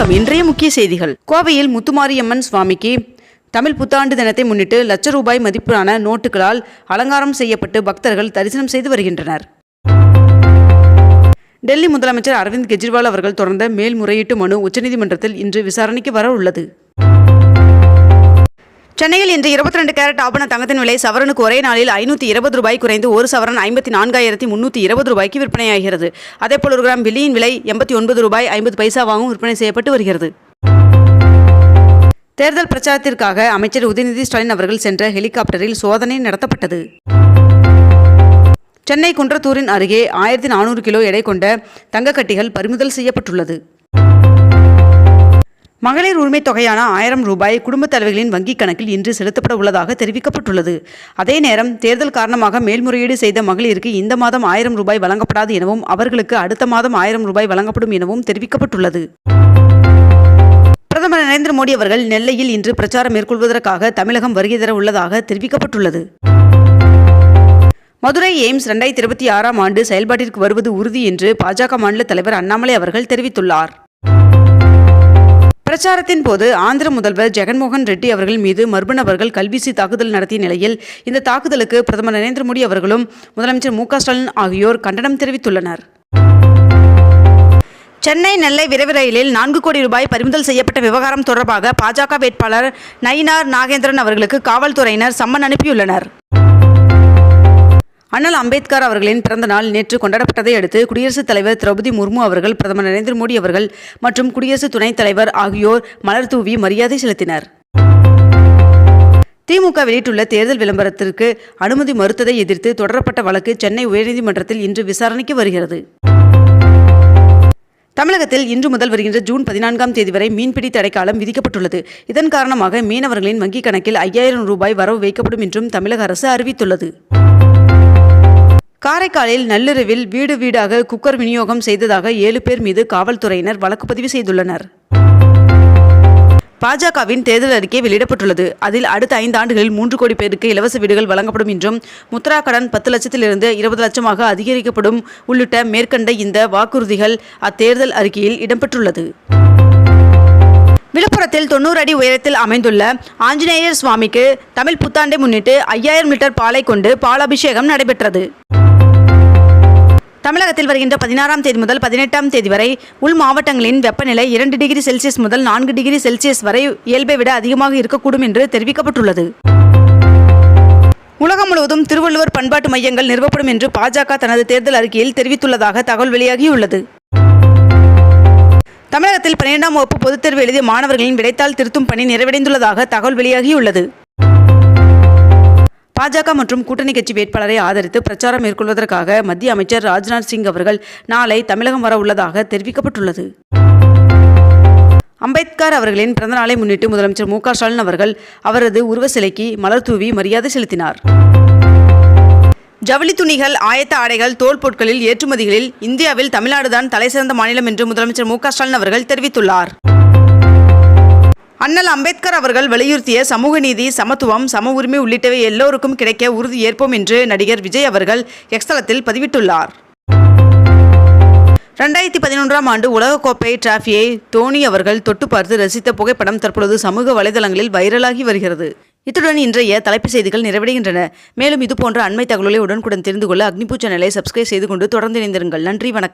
வணக்கம். இன்றைய முக்கிய செய்திகள். கோவையில் முத்துமாரியம்மன் சுவாமிக்கு தமிழ் புத்தாண்டு தினத்தை முன்னிட்டு லட்ச ரூபாய் மதிப்பிலான நோட்டுகளால் அலங்காரம் செய்யப்பட்டு பக்தர்கள் தரிசனம் செய்து வருகின்றனர். டெல்லி முதலமைச்சர் அரவிந்த் கெஜ்ரிவால் அவர்கள் தொடர்ந்த மேல்முறையீட்டு மனு உச்சநீதிமன்றத்தில் இன்று விசாரணைக்கு வர உள்ளது. சென்னையில் இன்று இருபத்தி ரெண்டு கேரட் ஆபண தங்கத்தின் விலை சவரனுக்கு ஒரே நாளில் ஐநூற்றி இருபது ரூபாய் குறைந்து ஒரு சவரன் ஐம்பத்தி நான்காயிரத்தி முன்னூற்றி இருபது ரூபாய்க்கு விற்பனையாகிறது. அதேபோல் ஒரு கிராம் வெள்ளியின் விலை எண்பத்தி ஒன்பது ரூபாய் ஐம்பது பைசாவாகவும் விற்பனை செய்யப்பட்டு வருகிறது. தேர்தல் பிரச்சாரத்திற்காக அமைச்சர் உதயநிதி ஸ்டாலின் அவர்கள் சென்ற ஹெலிகாப்டரில் சோதனை நடத்தப்பட்டது. சென்னை குன்றத்தூரின் அருகே ஆயிரத்தி நானூறு கிலோ எடை கொண்ட தங்கக்கட்டிகள் பறிமுதல் செய்யப்பட்டுள்ளது. மகளிர் உரிமைத் தொகையான ஆயிரம் ரூபாய் குடும்பத் தலைவர்களின் வங்கிக் கணக்கில் இன்று செலுத்தப்பட உள்ளதாக தெரிவிக்கப்பட்டுள்ளது. அதே நேரம் தேர்தல் காரணமாக மேல்முறையீடு செய்த மகளிருக்கு இந்த மாதம் ஆயிரம் ரூபாய் வழங்கப்படாது எனவும் அவர்களுக்கு அடுத்த மாதம் ஆயிரம் ரூபாய் வழங்கப்படும் எனவும் தெரிவிக்கப்பட்டுள்ளது. பிரதமர் நரேந்திர மோடி அவர்கள் நெல்லையில் இன்று பிரச்சாரம் மேற்கொள்வதற்காக தமிழகம் வருகை தர உள்ளதாக தெரிவிக்கப்பட்டுள்ளது. மதுரை எய்ம்ஸ் ரெண்டாயிரத்தி இருபத்தி ஆறாம் ஆண்டு செயல்பாட்டிற்கு வருவது உறுதி என்று பாஜக மாநில தலைவர் அண்ணாமலை அவர்கள் தெரிவித்துள்ளார். பிரச்சாரத்தின் போது ஆந்திர முதல்வர் ஜெகன்மோகன் ரெட்டி அவர்கள் மீது மர்ம நபர்கள் கல்வீசி தாக்குதல் நடத்திய நிலையில் இந்த தாக்குதலுக்கு பிரதமர் நரேந்திர மோடி அவர்களும் முதலமைச்சர் மு ஸ்டாலின் ஆகியோர் கண்டனம் தெரிவித்துள்ளனர். சென்னை நெல்லை விரைவு ரயிலில் நான்கு கோடி ரூபாய் பறிமுதல் செய்யப்பட்ட விவகாரம் தொடர்பாக பாஜக வேட்பாளர் நயினார் நாகேந்திரன் அவர்களுக்கு காவல்துறையினர் சம்மன் அனுப்பியுள்ளனர். அண்ணல் அம்பேத்கர் அவர்களின் பிறந்த நாள் நேற்று கொண்டாடப்பட்டதை அடுத்து குடியரசுத் தலைவர் திரௌபதி முர்மு அவர்கள் பிரதமர் நரேந்திர மோடி அவர்கள் மற்றும் குடியரசு துணைத் தலைவர் ஆகியோர் மலர் தூவி மரியாதை செலுத்தினர். திமுக வெளியிட்டுள்ள தேர்தல் விளம்பரத்திற்கு அனுமதி மறுத்ததை எதிர்த்து தொடரப்பட்ட வழக்கு சென்னை உயர்நீதிமன்றத்தில் இன்று விசாரணைக்கு வருகிறது. தமிழகத்தில் இன்று முதல் வருகின்ற ஜூன் பதினான்காம் தேதி வரை மீன்பிடி தடைக்காலம் விதிக்கப்பட்டுள்ளது. இதன் காரணமாக மீனவர்களின் வங்கிக் கணக்கில் ஐயாயிரம் ரூபாய் வரவு வைக்கப்படும் என்றும் தமிழக அரசு அறிவித்துள்ளது. காரைக்காலில் நள்ளிரவில் வீடு வீடாக குக்கர் விநியோகம் செய்ததாக ஏழு பேர் மீது காவல்துறையினர் வழக்கு பதிவு செய்துள்ளனர். பாஜகவின் தேர்தல் அறிக்கை வெளியிடப்பட்டுள்ளது. அதில் அடுத்த ஐந்து ஆண்டுகளில் மூன்று கோடி பேருக்கு இலவச வீடுகள் வழங்கப்படும் என்றும் முத்ரா கடன் பத்து லட்சத்திலிருந்து இருபது லட்சமாக அதிகரிக்கப்படும் உள்ளிட்ட மேற்கண்ட இந்த வாக்குறுதிகள் அத்தேர்தல் அறிக்கையில் இடம்பெற்றுள்ளது. விழுப்புரத்தில் தொண்ணூறு அடி உயரத்தில் அமைந்துள்ள ஆஞ்சநேயர் சுவாமிக்கு தமிழ் புத்தாண்டை முன்னிட்டு ஐயாயிரம் லிட்டர் பாலை கொண்டு பாலாபிஷேகம் நடைபெற்றது. தமிழகத்தில் வருகின்ற பதினாறாம் தேதி முதல் பதினெட்டாம் தேதி வரை உள் மாவட்டங்களின் வெப்பநிலை இரண்டு டிகிரி செல்சியஸ் முதல் நான்கு டிகிரி செல்சியஸ் வரை இயல்பை விட அதிகமாக இருக்கக்கூடும் என்று தெரிவிக்கப்பட்டுள்ளது. உலகம் முழுவதும் திருவள்ளுவர் பண்பாட்டு மையங்கள் நிறுவப்படும் என்று பாஜக தனது தேர்தல் அறிக்கையில் தெரிவித்துள்ளதாக தகவல் வெளியாகியுள்ளது. தமிழகத்தில் பன்னிரெண்டாம் வகுப்பு பொதுத் தேர்வு எழுதிய மாணவர்களின் விடைத்தாள் திருத்தும் பணி நிறைவடைந்துள்ளதாக தகவல் வெளியாகியுள்ளது. பாஜக மற்றும் கூட்டணி கட்சி வேட்பாளரை ஆதரித்து பிரச்சாரம் மேற்கொள்வதற்காக மத்திய அமைச்சர் ராஜ்நாத் சிங் அவர்கள் நாளை தமிழகம் வர உள்ளதாக தெரிவிக்கப்பட்டுள்ளது. அம்பேத்கர் அவர்களின் பிறந்தநாளை முன்னிட்டு முதலமைச்சர் மு க ஸ்டாலின் அவர்கள் அவரது உருவ சிலைக்கு மலர் தூவி மரியாதை செலுத்தினார். ஜவுளி துணிகள் ஆயத்த ஆடைகள் தோல் பொருட்களில் ஏற்றுமதிகளில் இந்தியாவில் தமிழ்நாடுதான் தலைசிறந்த மாநிலம் என்று முதலமைச்சர் மு க ஸ்டாலின் அவர்கள் தெரிவித்துள்ளார். அண்ணல் அம்பேத்கர் அவர்கள் வலியுறுத்திய சமூக நீதி சமத்துவம் சம உரிமை உள்ளிட்டவை எல்லோருக்கும் கிடைக்க உறுதி ஏற்போம் என்று நடிகர் விஜய் அவர்கள் எக்ஸ்தலத்தில் பதிவிட்டுள்ளார். ரெண்டாயிரத்தி பதினொன்றாம் ஆண்டு உலகக்கோப்பை டிராஃபியை தோனி அவர்கள் தொட்டு பார்த்து ரசித்த புகைப்படம் தற்பொழுது சமூக வலைதளங்களில் வைரலாகி வருகிறது. இத்துடன் இன்றைய தலைப்பு செய்திகள் நிறைவடைகின்றன. மேலும் இதுபோன்ற அண்மை தகவல்களை உடனுக்குடன் தெரிந்து கொள்ள அக்னிபூ சேனலை சப்ஸ்கிரைப் செய்து கொண்டு தொடர்ந்து இணைந்திருங்கள். நன்றி வணக்கம்.